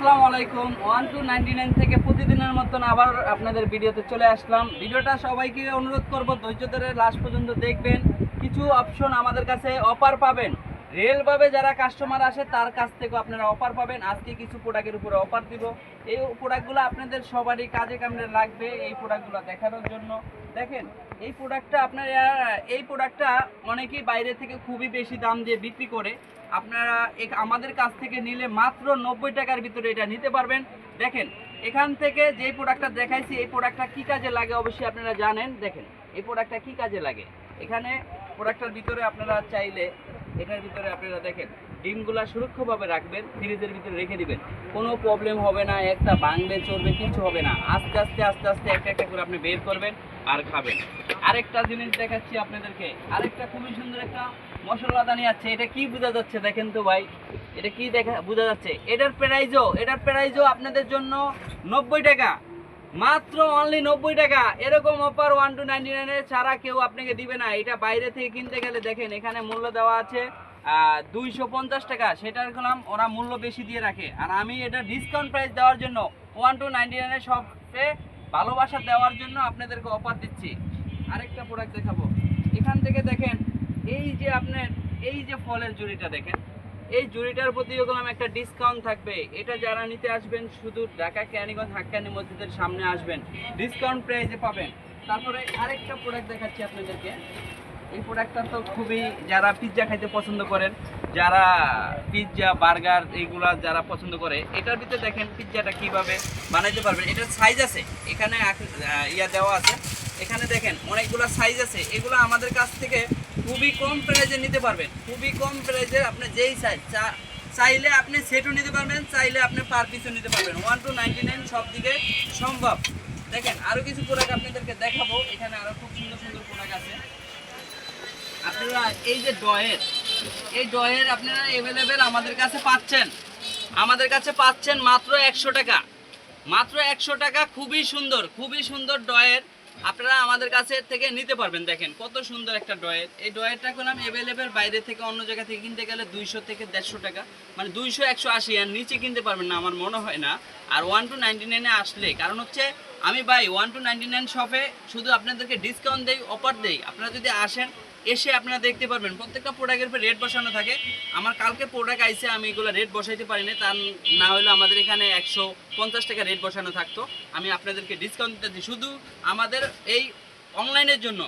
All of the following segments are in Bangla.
আসসালামু আলাইকুম। ওয়ান টু নাইনটি নাইন থেকে প্রতিদিনের মতন আবার আপনাদের ভিডিওতে চলে আসলাম। ভিডিওটা সবাইকে অনুরোধ করব, ধৈর্য ধরে লাস্ট পর্যন্ত দেখবেন। কিছু অপশন আমাদের কাছে অফার পাবেন। রেলভাবে যারা কাস্টমার আসে, তার কাছ থেকে আপনারা অফার পাবেন। আজকে কিছু প্রোডাক্টের উপরে অফার দিব। এই প্রোডাক্টগুলো আপনাদের সবারই কাজে কামে লাগবে এই প্রোডাক্টগুলো দেখানোর জন্য। দেখেন, এই প্রোডাক্টটা আপনারা, এই প্রোডাক্টটা অনেকেই বাইরে থেকে খুবই বেশি দাম দিয়ে বিক্রি করে। আপনারা আমাদের কাছ থেকে নিলে মাত্র নব্বই টাকার ভিতরে এটা নিতে পারবেন। দেখেন, এখান থেকে যেই প্রোডাক্টটা দেখাইছি, এই প্রোডাক্টটা কি কাজে লাগে অবশ্যই আপনারা জানেন। দেখেন, এই প্রোডাক্টটা কি কাজে লাগে? এখানে প্রোডাক্টটার ভিতরে আপনারা চাইলে এটার ভিতরে আপনারা দেখেন, ডিমগুলা সুরক্ষভাবে রাখবেন, ফ্রিজের ভিতরে রেখে দিবেন। কোনো প্রবলেম হবে না, একটা ভাঙবে চলবে কিছু হবে না। আস্তে আস্তে আস্তে আস্তে একটা একটা করে আপনি বের করবেন আর খাবেন। আরেকটা জিনিস দেখাচ্ছি আপনাদেরকে। আরেকটা খুবই সুন্দর একটা মশলাদানি আছে। এটা কি বোঝা যাচ্ছে দেখেন তো ভাই? এটা কি দেখা, বোঝা যাচ্ছে? এটার প্রাইজও এটার প্রাইজও আপনাদের জন্য নব্বই টাকা। মাত্র অনলি নব্বই টাকা। এরকম অফার ওয়ান টু নাইনটি নাইনের ছাড়া কেউ আপনাকে দিবে না। এটা বাইরে থেকে কিনতে গেলে দেখেন, এখানে মূল্য দেওয়া আছে দুইশো পঞ্চাশ টাকা। সেটার গেলাম ওরা মূল্য বেশি দিয়ে রাখে। আর আমি এটা ডিসকাউন্ট প্রাইস দেওয়ার জন্য ওয়ান টু নাইনটি নাইনের শপে ভালোবাসা দেওয়ার জন্য আপনাদেরকে অফার দিচ্ছি। আরেকটা প্রোডাক্ট দেখাবো। এখান থেকে দেখেন, এই যে আপনার, এই যে ফলের জুড়িটা দেখেন এই জুড়িটার প্রতি ওগুলো একটা ডিসকাউন্ট থাকবে, এটা যারা নিতে আসবেন, শুধু ঢাকা ক্যানিগঞ্জ হাক্কানি মসজিদের সামনে আসবেন। ডিসকাউন্ট প্রাইসে পাবেন। তারপরে আরেকটা প্রোডাক্ট দেখাচ্ছি আপনাদেরকে। এই প্রোডাক্টটা তো খুবই যারা পিৎজা খাইতে পছন্দ করেন, যারা পিৎজা বার্গার এইগুলা যারা পছন্দ করে, এটার ভিতরে দেখেন পিৎজাটা কীভাবে বানাইতে পারবেন। এটার সাইজ আছে। এখানে ইয়া দেওয়া আছে। এখানে দেখেন অনেকগুলো সাইজ আছে। এগুলো আমাদের কাছ থেকে খুবই কম প্রাইজে নিতে পারবেন। খুবই কম প্রাইজে আপনি যেই সাইজ চাইলে আপনি সেটও নিতে পারবেন, চাইলে আপনি পার পিসও নিতে পারবেন। ওয়ান টু নাইনটি নাইন সব দিকে সম্ভব। দেখেন আরও কিছু প্রোডাক্ট আপনাদেরকে দেখাবো। এখানে আরও খুব সুন্দর সুন্দর প্রোডাক্ট আছে। আপনারা এই যে ডয়ের এই ডয়ের আপনারা অ্যাভেলেবেল আমাদের কাছে পাচ্ছেন। আমাদের কাছে পাচ্ছেন মাত্র একশো টাকা। মাত্র একশো টাকা, খুবই সুন্দর খুবই সুন্দর ডয়ের আপনারা আমাদের কাছে থেকে নিতে পারবেন, দেখেন কত সুন্দর একটা ডয়ের এই ডয়েরটা আমি অ্যাভেলেবেল বাইরে থেকে অন্য জায়গা থেকে কিনতে গেলে দুইশো থেকে দেড়শো টাকা মানে দুইশো, একশো আশি, আর নিচে কিনতে পারবেন না, আমার মনে হয় না। আর ওয়ান টু নাইনটি নাইনে আসলে, কারণ হচ্ছে আমি ভাই ওয়ান টু নাইনটি নাইন শপে শুধু আপনাদেরকে ডিসকাউন্ট দেই অফার দেই। আপনারা যদি আসেন এসে আপনারা দেখতে পারবেন। প্রত্যেকটা প্রোডাক্টের উপরে রেট বসানো থাকে। আমার কালকে প্রোডাক্ট আইসে আমি এগুলো রেট বসাইতে পারি না তার না হলে আমাদের এখানে একশো পঞ্চাশ টাকা রেট বসানো থাকতো। আমি আপনাদেরকে ডিসকাউন্ট দিতে দিই শুধু আমাদের এই অনলাইনের জন্য।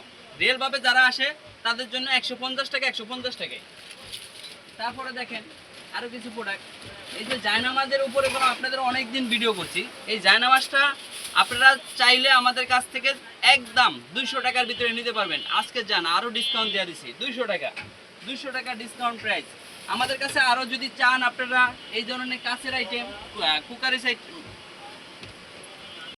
রেলভাবে যারা আসে, তাদের জন্য একশো পঞ্চাশ টাকা, একশো পঞ্চাশ টাকায়। তারপরে দেখেন আরও কিছু প্রোডাক্ট এই যে জায়নামাজের উপরে কোনো আপনাদের অনেক দিন ভিডিও করছি। এই জায়নামাজটা আপনারা চাইলে আমাদের কাছ থেকে একদম দুইশো টাকার ভিতরে নিতে পারবেন। আজকে যান আরও ডিসকাউন্ট দেওয়া দিছি, দুইশো টাকা। দুইশো টাকা ডিসকাউন্ট প্রাইস আমাদের কাছে আরও যদি চান আপনারা এই ধরনের কাছের আইটেম কুকারের